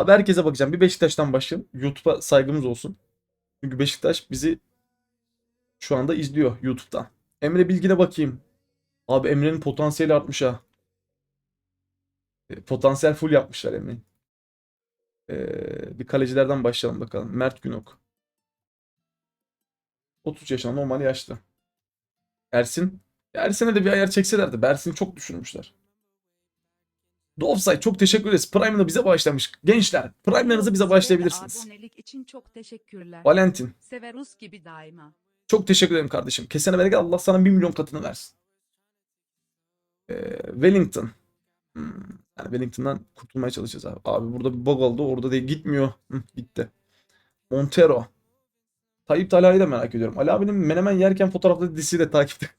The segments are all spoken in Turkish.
Abi herkese bakacağım. Bir Beşiktaş'tan başlayalım. YouTube'a saygımız olsun. Çünkü Beşiktaş bizi şu anda izliyor YouTube'dan. Emre Bilgin'e bakayım. Abi Emre'nin potansiyeli artmış ha. E, Potansiyel full yapmışlar Emre'nin. Ee, bir kalecilerden başlayalım bakalım. Mert Günok. 33 yaşında normal yaşlı. Ersin. Ersin'e de bir ayar çekselerdi. Ersin'i çok düşürmüşler. The Offside çok teşekkür ederiz. Prime'ını bize bağışlamış. Gençler Prime'larınızı bize bağışlayabilirsiniz. Abonelik için çok teşekkürler. Valentin. Severus gibi daima. Çok teşekkür ederim kardeşim. Kesene bereket Allah sana 1 milyon katını versin. Ee, Wellington. Hmm, Yani Wellington'dan kurtulmaya çalışacağız abi. Abi burada bir bug oldu. Orada değil gitmiyor. Hı, gitti. Montero. Tayyip Talha'yı da merak ediyorum. Ali abinin menemen yerken fotoğraflı dizisi de takipte.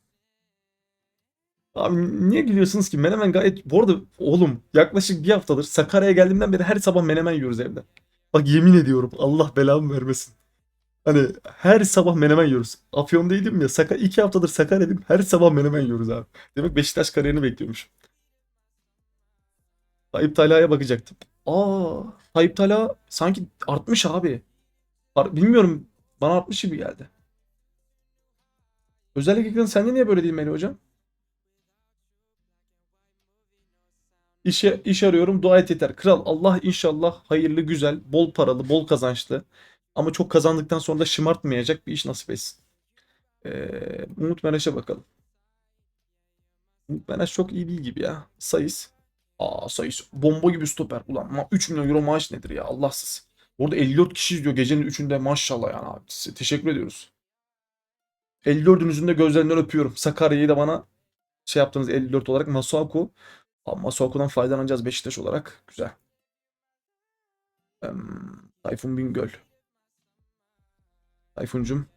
Abi niye gülüyorsunuz ki? Menemen gayet... Bu arada oğlum yaklaşık bir haftadır Sakarya'ya geldiğimden beri her sabah menemen yiyoruz evde. Bak yemin ediyorum Allah belamı vermesin. Hani her sabah menemen yiyoruz. Afyon'daydım ya. Saka iki haftadır Sakarya'dayım. Her sabah menemen yiyoruz abi. Demek Beşiktaş kariyerini bekliyormuş. Tayyip Talha'ya bakacaktım. Aa, Tayyip Talha sanki artmış abi. Bilmiyorum. Bana artmış gibi geldi. Özellik ekranı sende niye böyle değil Melih hocam? İşe, iş arıyorum dua et yeter. Kral Allah inşallah hayırlı güzel, bol paralı, bol kazançlı ama çok kazandıktan sonra da şımartmayacak bir iş nasip etsin. Ee, Umut Meraş'a bakalım. Umut Meraş çok iyi değil gibi ya. Sayıs. Aa Sayıs. Bomba gibi stoper. Ulan ma- 3 milyon euro maaş nedir ya Allahsız. Orada 54 kişi izliyor gecenin 3'ünde maşallah yani abi. Teşekkür ediyoruz. 54'ünüzün de gözlerinden öpüyorum. Sakarya'yı da bana şey yaptığınız 54 olarak Masuaku. Abi Masuaku'dan faydalanacağız Beşiktaş olarak. Güzel. Em, Tayfun Bingöl. Tayfuncum.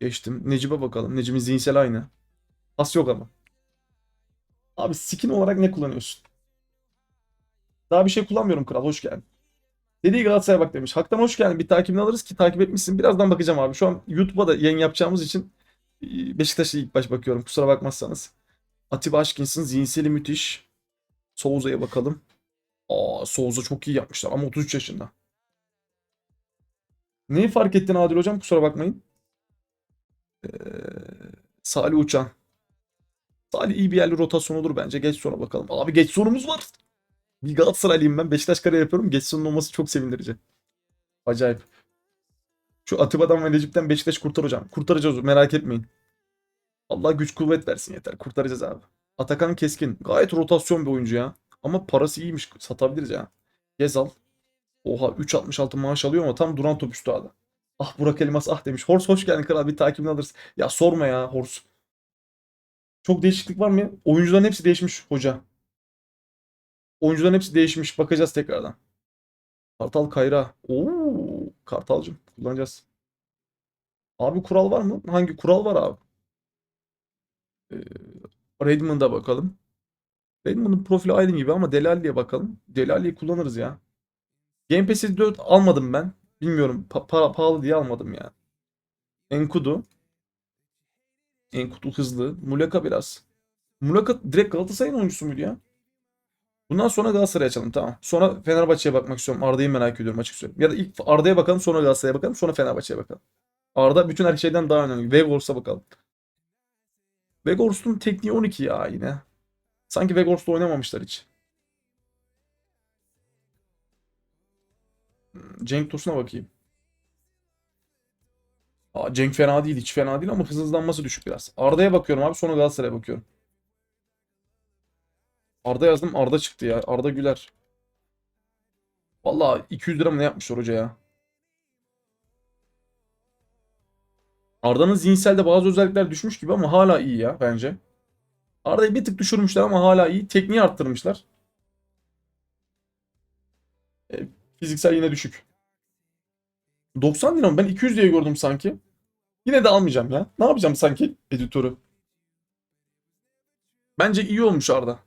Geçtim. Necip'e bakalım. Necip'in zihinsel aynı. Pas yok ama. Abi skin olarak ne kullanıyorsun? Daha bir şey kullanmıyorum kral. Hoş geldin. Dediği Galatasaray'a bak demiş. Hak'tan hoş geldin. Bir takibini alırız ki takip etmişsin. Birazdan bakacağım abi. Şu an YouTube'a da yayın yapacağımız için e, Beşiktaş'a ilk baş bakıyorum. Kusura bakmazsanız. Atiba Aşkins'in zihinseli müthiş. Souza'ya bakalım. Aa Souza çok iyi yapmışlar ama 33 yaşında. Neyi fark ettin Adil hocam? Kusura bakmayın. Ee, Salih Uçan. Salih iyi bir yerli rotasyon olur bence. Geç sonra bakalım. Abi geç sonumuz var. Bir Galatasaraylıyım ben. Beşiktaş kare yapıyorum. Geç sonun olması çok sevindirici. Acayip. Şu Atiba'dan ve Necip'ten Beşiktaş kurtar hocam. Kurtaracağız merak etmeyin. Allah güç kuvvet versin yeter. Kurtaracağız abi. Atakan Keskin. Gayet rotasyon bir oyuncu ya. Ama parası iyiymiş. Satabiliriz ya. Gezal. Oha 3.66 maaş alıyor ama tam duran top üstü. Ah Burak Elmas ah demiş. Hors hoş geldin kral bir takibini alırız. Ya sorma ya Hors. Çok değişiklik var mı? Oyuncuların hepsi değişmiş hoca. Oyuncuların hepsi değişmiş. Bakacağız tekrardan. Kartal Kayra. Oo, Kartalcım kullanacağız. Abi kural var mı? Hangi kural var abi? Ee, Redmond'a bakalım. Redmond'un profili aynı gibi ama Delali'ye bakalım. Delali'yi kullanırız ya. Game Pass'i 4 almadım ben. Bilmiyorum. Pa- para pahalı diye almadım ya. Enkudu. Enkudu hızlı. Muleka biraz. Muleka direkt Galatasaray'ın oyuncusu muydu ya? Bundan sonra Galatasaray'a açalım tamam. Sonra Fenerbahçe'ye bakmak istiyorum. Arda'yı merak ediyorum açık söyleyeyim. Ya da ilk Arda'ya bakalım sonra Galatasaray'a bakalım sonra Fenerbahçe'ye bakalım. Arda bütün her şeyden daha önemli. Vegors'a bakalım. Vegors'un tekniği 12 ya yine. Sanki Vegors'ta oynamamışlar hiç. Hmm, Cenk Tosun'a bakayım. Aa, Cenk fena değil, hiç fena değil ama hızlanması düşük biraz. Arda'ya bakıyorum abi, sonra Galatasaray'a bakıyorum. Arda yazdım, Arda çıktı ya. Arda Güler. Vallahi 200 lira mı ne yapmışlar hoca ya? Arda'nın zihinselde bazı özellikler düşmüş gibi ama hala iyi ya bence. Arda'yı bir tık düşürmüşler ama hala iyi. Tekniği arttırmışlar. E, fiziksel yine düşük. 90 lira mı? Ben 200 diye gördüm sanki. Yine de almayacağım ya. Ne yapacağım sanki editörü? Bence iyi olmuş Arda.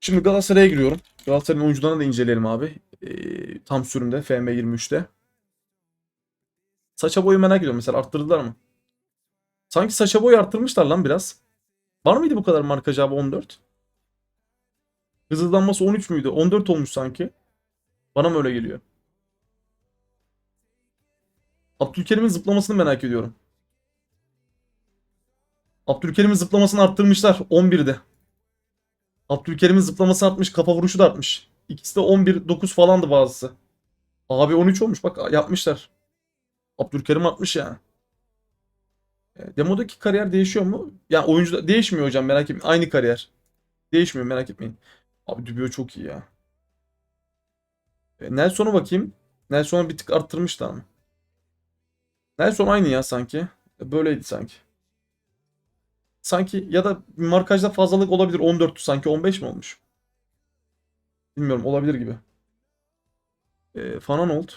Şimdi Galatasaray'a giriyorum. Galatasaray'ın oyuncularını da inceleyelim abi. Ee, tam sürümde FM23'te. Saça boyu merak ediyorum mesela arttırdılar mı? Sanki saça boyu arttırmışlar lan biraz. Var mıydı bu kadar markaj abi 14? Hızlanması 13 müydü? 14 olmuş sanki. Bana mı öyle geliyor? Abdülkerim'in zıplamasını merak ediyorum. Abdülkerim'in zıplamasını arttırmışlar 11'de. Abdülkerim'in zıplaması artmış, kafa vuruşu da artmış. İkisi de 11 9 falandı bazısı. Abi 13 olmuş bak yapmışlar. Abdülkerim atmış yani. E, Demodaki kariyer değişiyor mu? Yani oyuncu değişmiyor hocam merak etmeyin. Aynı kariyer. Değişmiyor merak etmeyin. Abi Dubio çok iyi ya. E, Nelson'a bakayım. Nelson'a bir tık arttırmışlar mı? Nelson aynı ya sanki. E, Böyleydi sanki. Sanki ya da markajda fazlalık olabilir. 14 sanki 15 mi olmuş? Bilmiyorum olabilir gibi. E, Fananold.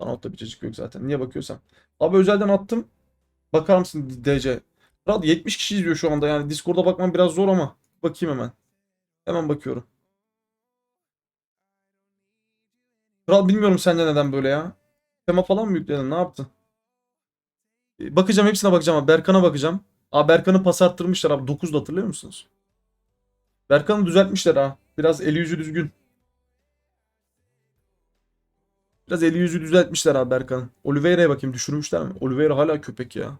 Fananold'da bir cacık yok zaten. Niye bakıyorsam. Abi özelden attım. Bakar mısın DC? Kral 70 kişi izliyor şu anda yani. Discord'a bakmam biraz zor ama. Bakayım hemen. Hemen bakıyorum. Kral bilmiyorum sence neden böyle ya. Tema falan mı yükledin? Ne yaptın? E, Bakacağım hepsine bakacağım abi. Berkan'a bakacağım. Aa Berkan'ı pas arttırmışlar abi. 9'da hatırlıyor musunuz? Berkan'ı düzeltmişler ha. Biraz eli yüzü düzgün. Biraz eli yüzü düzeltmişler abi Berkan'ın. Oliveira'ya bakayım düşürmüşler mi? Oliveira hala köpek ya.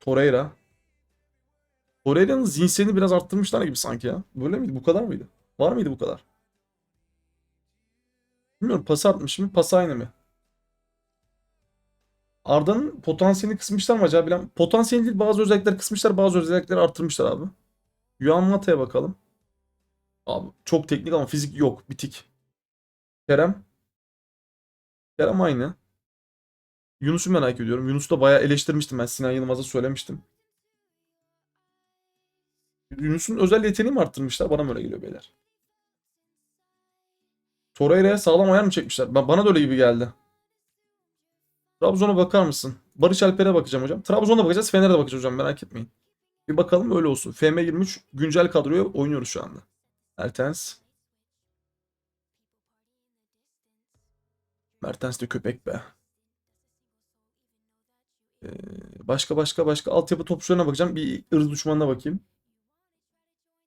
Torreira. Torreira'nın zihinselini biraz arttırmışlar gibi sanki ya. Böyle miydi? Bu kadar mıydı? Var mıydı bu kadar? Bilmiyorum pas artmış mı? Pas aynı mı? Arda'nın potansiyelini kısmışlar mı acaba? Bilen... Potansiyel değil bazı özellikler kısmışlar bazı özellikleri arttırmışlar abi. Yuan Mata'ya bakalım. Abi çok teknik ama fizik yok. Bitik. Kerem. Kerem aynı. Yunus'u merak ediyorum. Yunus'u da bayağı eleştirmiştim ben. Sinan Yılmaz'a söylemiştim. Yunus'un özel yeteneği mi arttırmışlar? Bana mı öyle geliyor beyler? Torreira'ya sağlam ayar mı çekmişler? Ben, bana da öyle gibi geldi. Trabzon'a bakar mısın? Barış Alper'e bakacağım hocam. Trabzon'a bakacağız. Fener'e bakacağız hocam. Merak etmeyin. Bir bakalım öyle olsun. FM23 güncel kadroya oynuyoruz şu anda. Mertens. Mertens de köpek be. Ee, başka başka başka altyapı topçularına bakacağım. Bir ırz düşmanına bakayım.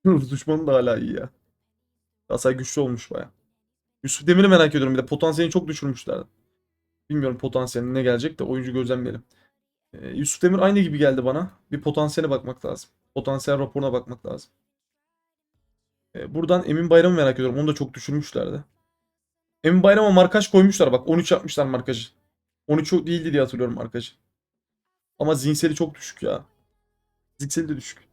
Irz düşmanı da hala iyi ya. Galatasaray güçlü olmuş baya. Yusuf Demir'i merak ediyorum bir de. Potansiyelini çok düşürmüşler. Bilmiyorum potansiyelini ne gelecek de oyuncu gözlemleyelim. Ee, Yusuf Demir aynı gibi geldi bana. Bir potansiyele bakmak lazım. Potansiyel raporuna bakmak lazım. Ee, buradan Emin Bayram'ı merak ediyorum. Onu da çok düşürmüşlerdi. Emin Bayram'a markaj koymuşlar bak. 13 yapmışlar markajı. 13 çok değildi diye hatırlıyorum markajı. Ama zihinseli çok düşük ya. Fizikseli de düşük.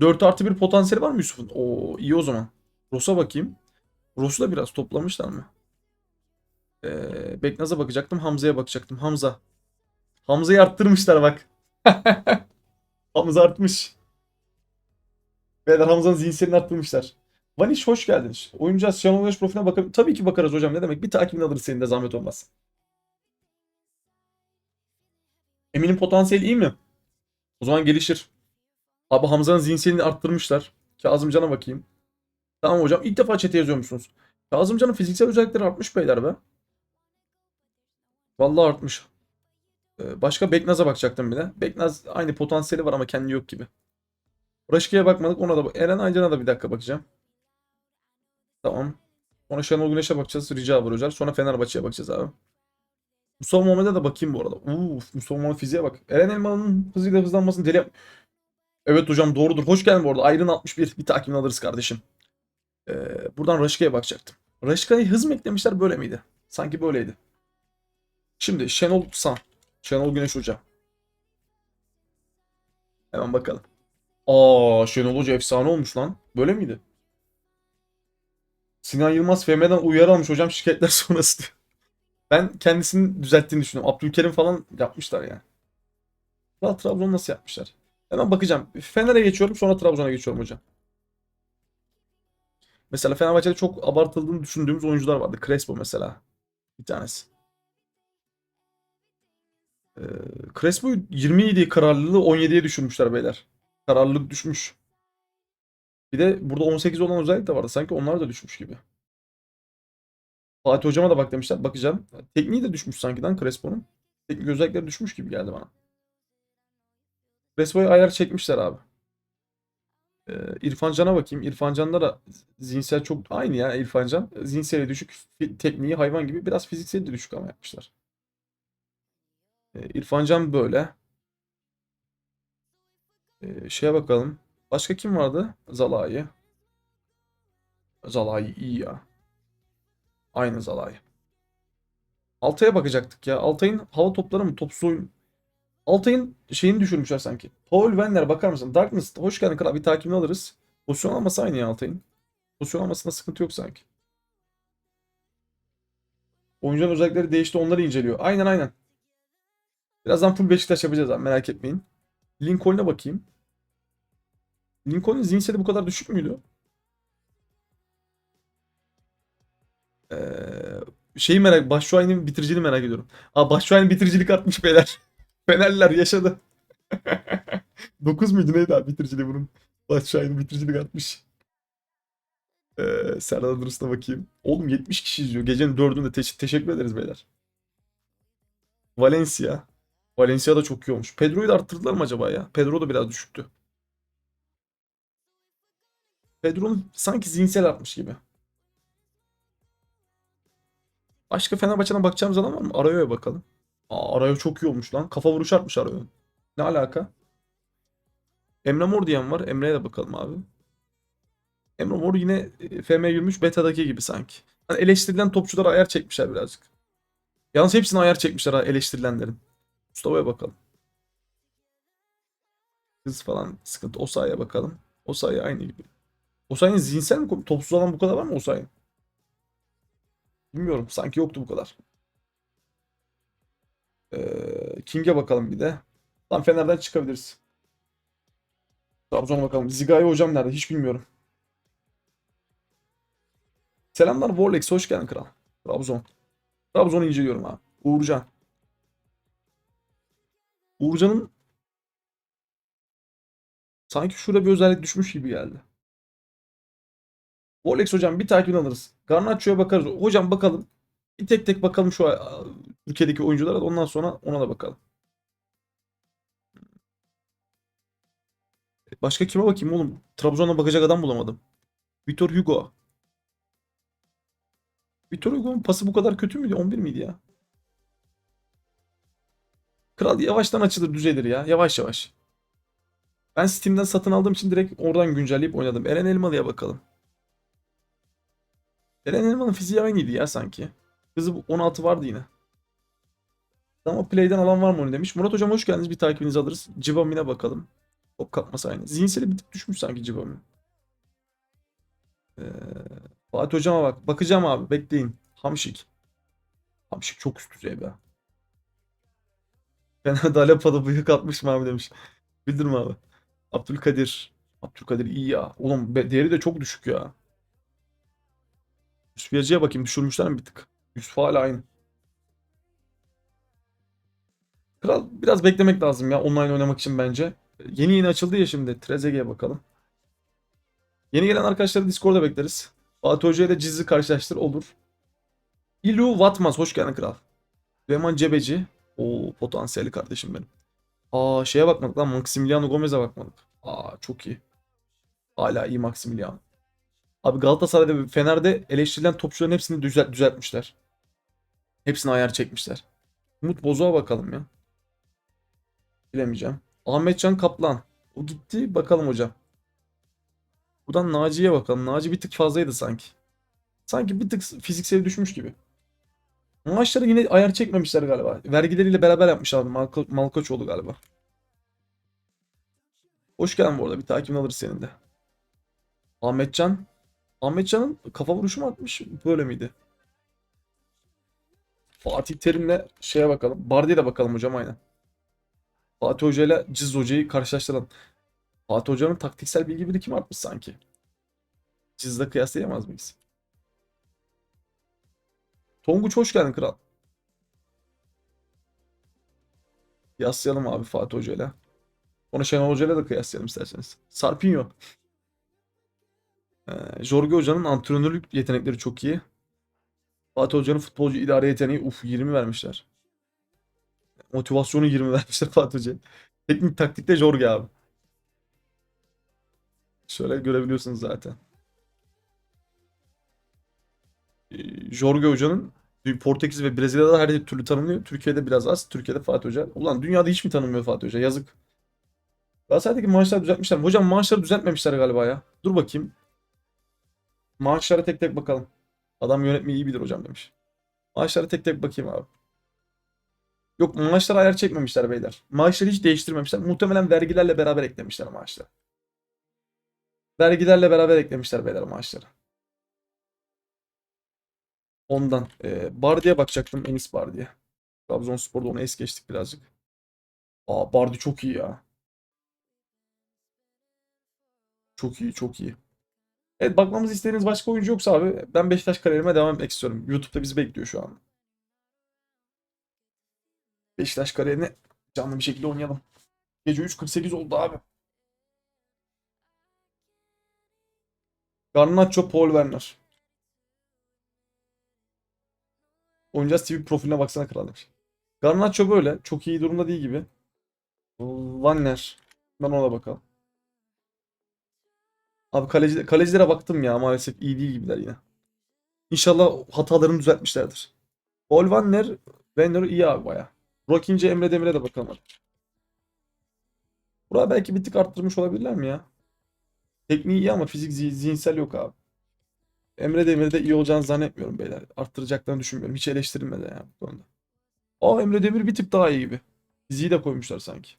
4 artı 1 potansiyeli var mı Yusuf'un? Oo iyi o zaman. Ross'a bakayım. Ross'u da biraz toplamışlar mı? Ee, Beknaz'a bakacaktım. Hamza'ya bakacaktım. Hamza. Hamza'yı arttırmışlar bak. Hamza artmış. Beyler Hamza'nın zihinselini arttırmışlar. Vaniş hoş geldiniz. Oyuncu Şenol Güneş profiline bakın. Tabii ki bakarız hocam. Ne demek? Bir takibini alırız senin de zahmet olmaz. Emin'in potansiyeli iyi mi? O zaman gelişir. Abi Hamza'nın zihinselini arttırmışlar. Kazımcan'a bakayım. Tamam hocam. İlk defa chat'e yazıyormuşsunuz. Kazımcan'ın fiziksel özellikleri artmış beyler be. Vallahi artmış. Ee, Başka Beknaz'a bakacaktım bir de. Beknaz aynı potansiyeli var ama kendi yok gibi. Raşki'ye bakmadık. Ona da Eren Aycan'a da bir dakika bakacağım. Tamam. Sonra Şenol Güneş'e bakacağız. Rica var hocam. Sonra Fenerbahçe'ye bakacağız abi. Mustafa Muhammed'e de bakayım bu arada. Uf, Mustafa Muhammed fiziğe bak. Eren Elmalı'nın hızıyla hızlanmasını deli Evet hocam doğrudur. Hoş geldin bu arada. Ayrın 61. Bir takibini alırız kardeşim. Ee, buradan Raşka'ya bakacaktım. Raşka'yı hız mı eklemişler böyle miydi? Sanki böyleydi. Şimdi Şenol San. Şenol Güneş Hoca. Hemen bakalım. Aa Şenol Hoca efsane olmuş lan. Böyle miydi? Sinan Yılmaz FM'den uyarı almış hocam şikayetler sonrası diyor. Ben kendisini düzelttiğini düşünüyorum. Abdülkerim falan yapmışlar yani. Daha Trabzon nasıl yapmışlar? Hemen bakacağım. Fener'e geçiyorum sonra Trabzon'a geçiyorum hocam. Mesela Fenerbahçe'de çok abartıldığını düşündüğümüz oyuncular vardı. Crespo mesela. Bir tanesi. Ee, Crespo 20 idi kararlılığı 17'ye düşürmüşler beyler. Kararlılık düşmüş. Bir de burada 18 olan özellik de vardı. Sanki onlar da düşmüş gibi. Fatih hocama da bak demişler. Bakacağım. Tekniği de düşmüş sanki lan Crespo'nun. Teknik özellikleri düşmüş gibi geldi bana. Crespo'ya ayar çekmişler abi. Ee, İrfan Can'a bakayım. İrfan Can'da da zihinsel çok aynı ya İrfan Can. Zihinseli düşük, tekniği hayvan gibi biraz fiziksel de düşük ama yapmışlar. Ee, İrfan Can böyle. Ee, şeye bakalım. Başka kim vardı? Zalai. Zalai iyi ya. Aynı Zalai. Altay'a bakacaktık ya. Altay'ın hava topları mı? Topsuz oyun. Altay'ın şeyini düşürmüşler sanki. Paul Wenner bakar mısın? Darkness hoş geldin kral. Bir takibini alırız. Pozisyon alması aynı ya Altay'ın. Pozisyon almasında sıkıntı yok sanki. Oyuncuların özellikleri değişti onları inceliyor. Aynen aynen. Birazdan full Beşiktaş yapacağız abi merak etmeyin. Lincoln'a bakayım. Lincoln'un zihinseli bu kadar düşük müydü? Ee, şeyi merak, Başşuay'ın bitiriciliğini merak ediyorum. Aa Başşuay'ın bitiricilik artmış beyler. Fenerliler yaşadı. 9 muydu neydi abi bitiriciliği bunun? Başşuay'ın bitiricilik artmış. Ee, Serdar Durus'una bakayım. Oğlum 70 kişi izliyor. Gecenin 4'ünde Te- teşekkür ederiz beyler. Valencia. Valencia da çok iyi olmuş. Pedro'yu da arttırdılar mı acaba ya? Pedro da biraz düşüktü. Pedro'nun sanki zihinsel artmış gibi. Başka Fenerbahçe'den bakacağımız adam var mı? Arayo'ya bakalım. Aa, Arayo çok iyi olmuş lan. Kafa vuruş artmış Arayo'nun. Ne alaka? Emre Mor diyen var. Emre'ye de bakalım abi. Emre Mor yine e, FM gümüş betadaki gibi sanki. Hani eleştirilen topçulara ayar çekmişler birazcık. Yalnız hepsine ayar çekmişler ha eleştirilenlerin. Mustafa'ya bakalım. Hız falan sıkıntı. Osayi'ye bakalım. Osayi aynı gibi. Osayi'nin zihinsel mi? Topsuz alan bu kadar var mı Osayi'nin? Bilmiyorum. Sanki yoktu bu kadar. Ee, King'e bakalım bir de. Lan Fener'den çıkabiliriz. Trabzon'a bakalım. Zigai hocam nerede? Hiç bilmiyorum. Selamlar Warlex. Hoş geldin kral. Trabzon. Trabzon'u inceliyorum abi. Uğurcan. Uğurcan'ın sanki şurada bir özellik düşmüş gibi geldi. Warlex hocam bir takibini alırız. Garnaccio'ya bakarız. Hocam bakalım. Bir tek tek bakalım şu ülkedeki oyunculara da ondan sonra ona da bakalım. Başka kime bakayım oğlum? Trabzon'a bakacak adam bulamadım. Vitor Hugo. Vitor Hugo'nun pası bu kadar kötü müydü? 11 miydi ya? Kral yavaştan açılır düzelir ya. Yavaş yavaş. Ben Steam'den satın aldığım için direkt oradan güncelleyip oynadım. Eren Elmalı'ya bakalım. Eren Elmalı'nın fiziği aynıydı ya sanki. Hızı bu- 16 vardı yine. Ama play'den alan var mı onu demiş. Murat hocam hoş geldiniz. Bir takibinizi alırız. Cibamin'e bakalım. Top kapması aynı. Zihinseli bir tık düşmüş sanki Cibamin. Ee, Fatih hocama bak. Bakacağım abi. Bekleyin. Hamşik. Hamşik çok üst düzey be. Fener'de Alepa'da bıyık atmış mı abi demiş. Bildirme abi. Abdülkadir. Abdülkadir iyi ya. Oğlum değeri de çok düşük ya. Yusuf Yazıcı'ya bakayım. Düşürmüşler mi bir tık? Yusuf hala aynı. Kral biraz beklemek lazım ya online oynamak için bence. Yeni yeni açıldı ya şimdi. Trezeguet'e bakalım. Yeni gelen arkadaşları Discord'da bekleriz. Fatih Hoca ile Ciz'i karşılaştır olur. İlu Vatmaz hoş geldin kral. Süleyman Cebeci. O potansiyeli kardeşim benim. Aa şeye bakmadık lan Maximiliano Gomez'e bakmadık. Aa çok iyi. Hala iyi Maximiliano. Abi Galatasaray'da ve Fener'de eleştirilen topçuların hepsini düzelt düzeltmişler. Hepsini ayar çekmişler. Umut Bozok'a bakalım ya. Bilemeyeceğim. Ahmetcan Kaplan. O gitti. Bakalım hocam. Buradan Naci'ye bakalım. Naci bir tık fazlaydı sanki. Sanki bir tık fiziksel düşmüş gibi. Maaşları yine ayar çekmemişler galiba. Vergileriyle beraber yapmışlar. Malko Malkoçoğlu galiba. Hoş geldin bu arada. Bir takibini alırız senin de. Ahmetcan. Ahmetcan'ın kafa vuruşu mu atmış? Böyle miydi? Fatih Terim'le şeye bakalım. Bardi'ye de bakalım hocam aynen. Fatih Hoca ile Ciz Hoca'yı karşılaştıran. Fatih Hoca'nın taktiksel bilgi birikimi artmış sanki. Ciz'le kıyaslayamaz mıyız? Tonguç hoş geldin kral. Kıyaslayalım abi Fatih Hoca ile. Onu Şenol Hoca ile de kıyaslayalım isterseniz. Sarpinho. Ee, Jorge Hoca'nın antrenörlük yetenekleri çok iyi. Fatih Hoca'nın futbolcu idare yeteneği uf 20 vermişler. Motivasyonu 20 vermişler Fatih Hoca'ya. Teknik taktikte Jorge abi. Şöyle görebiliyorsunuz zaten. Ee, Jorge Hoca'nın Portekiz ve Brezilya'da her türlü tanınıyor. Türkiye'de biraz az. Türkiye'de Fatih Hoca. Ulan dünyada hiç mi tanınmıyor Fatih Hoca? Yazık. Galatasaray'daki maaşları düzeltmişler. mi? Hocam maaşları düzeltmemişler galiba ya. Dur bakayım. Maaşlara tek tek bakalım. Adam yönetmeyi iyi bilir hocam demiş. Maaşlara tek tek bakayım abi. Yok maaşlara ayar çekmemişler beyler. Maaşları hiç değiştirmemişler. Muhtemelen vergilerle beraber eklemişler maaşları. Vergilerle beraber eklemişler beyler maaşları. Ondan. Ee, Bardi'ye bakacaktım. Enis Bardi'ye. Trabzonspor'da onu es geçtik birazcık. Aa Bardi çok iyi ya. Çok iyi, çok iyi. Evet bakmamızı istediğiniz başka oyuncu yoksa abi ben Beşiktaş kariyerime devam etmek istiyorum. YouTube'da bizi bekliyor şu an. Beşiktaş kariyerini canlı bir şekilde oynayalım. Gece 3.48 oldu abi. Garnacho, Paul Werner. Oynayacağız TV profiline baksana kral demiş. Garnacho böyle. Çok iyi durumda değil gibi. Wanner. Ben ona bakalım. Abi kaleci, kalecilere baktım ya maalesef iyi değil gibiler yine. İnşallah hatalarını düzeltmişlerdir. Paul Werner iyi abi baya. Rokince Emre Demir'e de bakalım hadi. Buraya belki bir tık arttırmış olabilirler mi ya? Tekniği iyi ama fizik zi- zihinsel yok abi. Emre Demir'de iyi olacağını zannetmiyorum beyler. Arttıracaklarını düşünmüyorum. Hiç eleştirilmedi yani bu konuda. Aa Emre Demir bir tık daha iyi gibi. Fiziği de koymuşlar sanki.